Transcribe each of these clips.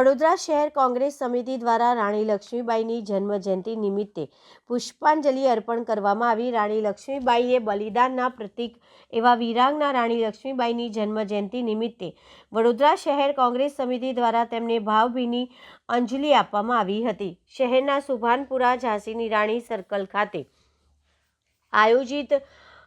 વડોદરા શહેર કોંગ્રેસ સમિતિ દ્વારા રાણી લક્ષ્મીબાઈની જન્મજયંતિ નિમિત્તે પુષ્પાંજલિ અર્પણ કરવામાં આવી. રાણી લક્ષ્મીબાઈએ બલિદાનના પ્રતીક એવા વિરાંગના રાણી લક્ષ્મીબાઈની જન્મ જયંતિ નિમિત્તે વડોદરા શહેર કોંગ્રેસ સમિતિ દ્વારા તેમને ભાવભીની અંજલિ આપવામાં આવી હતી. શહેરના સુભાનપુરા ઝાંસીની રાણી સર્કલ ખાતે આયોજિત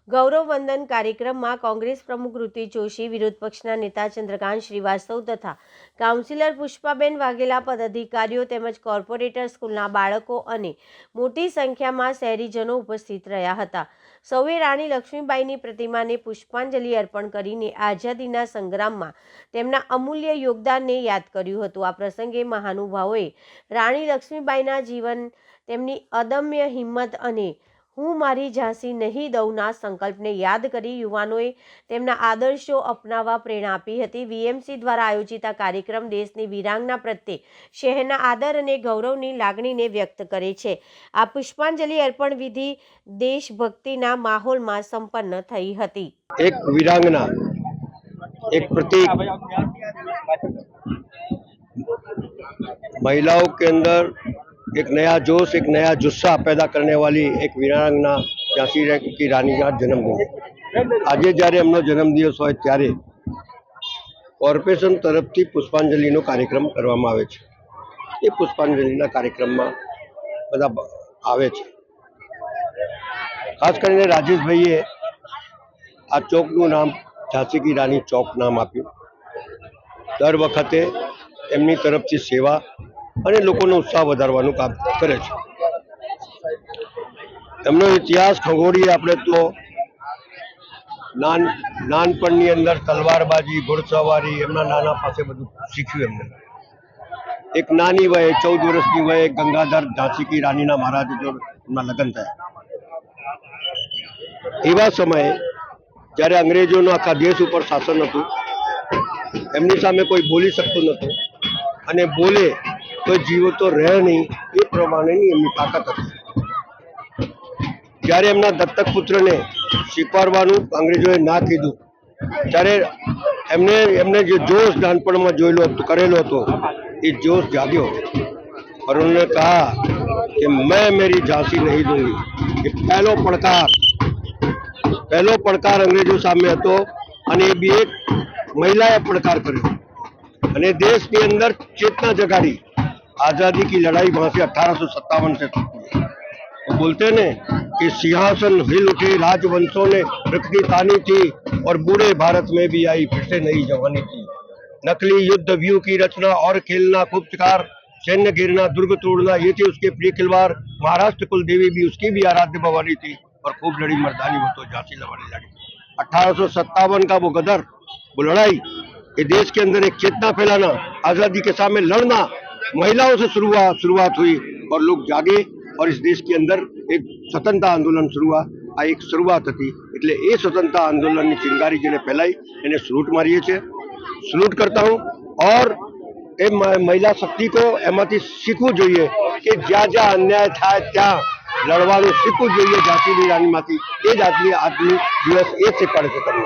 ગૌરવવંદન કાર્યક્રમમાં કોંગ્રેસ પ્રમુખ ઋતિ જોશી, વિરોધ પક્ષના નેતા ચંદ્રકાંત શ્રીવાસ્તવ તથા કાઉન્સિલર પુષ્પાબેન વાઘેલા, પદાધિકારીઓ તેમજ કોર્પોરેટર સ્કૂલના બાળકો અને મોટી સંખ્યામાં શહેરીજનો ઉપસ્થિત રહ્યા હતા. સૌએ રાણી લક્ષ્મીબાઈની પ્રતિમાને પુષ્પાંજલિ અર્પણ કરીને આઝાદીના સંગ્રામમાં તેમના અમૂલ્ય યોગદાનને યાદ કર્યું હતું. આ પ્રસંગે મહાનુભાવોએ રાણી લક્ષ્મીબાઈના જીવન, તેમની અદમ્ય હિંમત અને હું મારી ઝાંસી નહીં દઉંના સંકલ્પને યાદ કરી યુવાનોએ તેમના આદર્શો અપનાવવા પ્રેરણા આપી હતી. વીએમસી દ્વારા આયોજિત આ કાર્યક્રમ દેશની વીરાંગના પ્રત્યે શહેરના આદર અને ગૌરવની લાગણીને વ્યક્ત કરે છે. આ પુષ્પાંજલિ અર્પણ વિધિ દેશભક્તિના માહોલમાં સંપન્ન થઈ હતી. એક વીરાંગના, એક પ્રતીક મહિલાઓ કે एक नया जोश एक नया जुस्सा पैदा करने वाली एक वीरांगना ઝાંસી રા- કી રાણીના જન્મદિન આજે જ્યારે એમનો જન્મદિવસ હોય ત્યારે કોર્પોરેશન તરફથી પુષ્પાંજલિનો કાર્યક્રમ કરવામાં આવે છે એ પુષ્પાંજલિના કાર્યક્રમમાં બધા બ- આવે છે ખાસ કરીને રાજેશભાઈએ આ ચોકનું નામ ઝાંસી કી રાની ચોક નામ આપ્યું દર વખતે એમની તરફથી સેવા અને લોકોનો ઉત્સાહ વધારવાનું કામ કરે છે. એમનો ઇતિહાસ ખગોળીએ આપણે તો નાન, નાનપણની અંદર તલવારબાજી, ઘોડસવારી, એમના નાના પાસે બધું શીખ્યું એમને. એક નાની વયે, ચૌદ વર્ષની વયે ગંગાધર ઝાંસી કી મહારાજ એમના લગ્ન થયા. એવા સમયે જ્યારે અંગ્રેજોનું આખા દેશ ઉપર શાસન હતું, એમની સામે કોઈ બોલી શકતું નહોતું અને બોલે કે જીવો તો રહે નહીં, એ પ્રમાણેની એમની તાકાત હતી. જ્યારે એમના દત્તક પુત્રને સ્વીકારવાનું અંગ્રેજોએ ના કીધું, ત્યારે એમને એમને જે જોશ નાનપણમાં જોયેલો હતો, કરેલો હતો, એ જોશ જાગ્યો. और उन्होंने कहा कि मैं मेरी झांसी नहीं એ પહેલો પડકાર પહેલો પડકાર અંગ્રેજો સામે હતો અને એ બી એક મહિલાએ પડકાર કર્યો. અને દેશની અંદર ચેતના જગાડી. आज़ादी की लड़ाई वहाँ से अठारह से वो बोलते ना कि सिंहासन हिल उठे, राजवंशों ने रखनी तानी थी और बूढ़े भारत में भी आई फिर से नई जवानी थी। नकली युद्ध व्यू की रचना और खेलना खूब सैन्य गिरना, दुर्ग तोड़ना, ये थी उसके प्रिय खिलवाड़। महाराष्ट्र कुल देवी भी उसकी भी आराध्य भवानी थी और खूब लड़ी मर्दानी, वो तो झांसी लड़ाई लड़ी। अठारह का वो गदर, वो लड़ाई ये देश के अंदर एक चेतना फैलाना, आज़ादी के सामने लड़ना महिलाओं से शुरुआत शुरुआत हुई और लोग जागे और इस देश के अंदर એક સ્વતંત્રતા આંદોલન શરૂઆત આ એક શરૂઆત હતી. એટલે એ સ્વતંત્રતા આંદોલનની ચિંગારી જેને ફેલાઈ, એને સલૂટ મારીએ છીએ. સલૂટ કરતા હું ઓર એ મહિલા શક્તિ કો એમાંથી શીખવું જોઈએ કે જ્યાં જ્યાં અન્યાય થાય ત્યાં લડવાનું શીખવું જોઈએ જાતિની રાણીમાંથી. એ જાતની આજની દિવસ એ શીખવાડે છે તમને.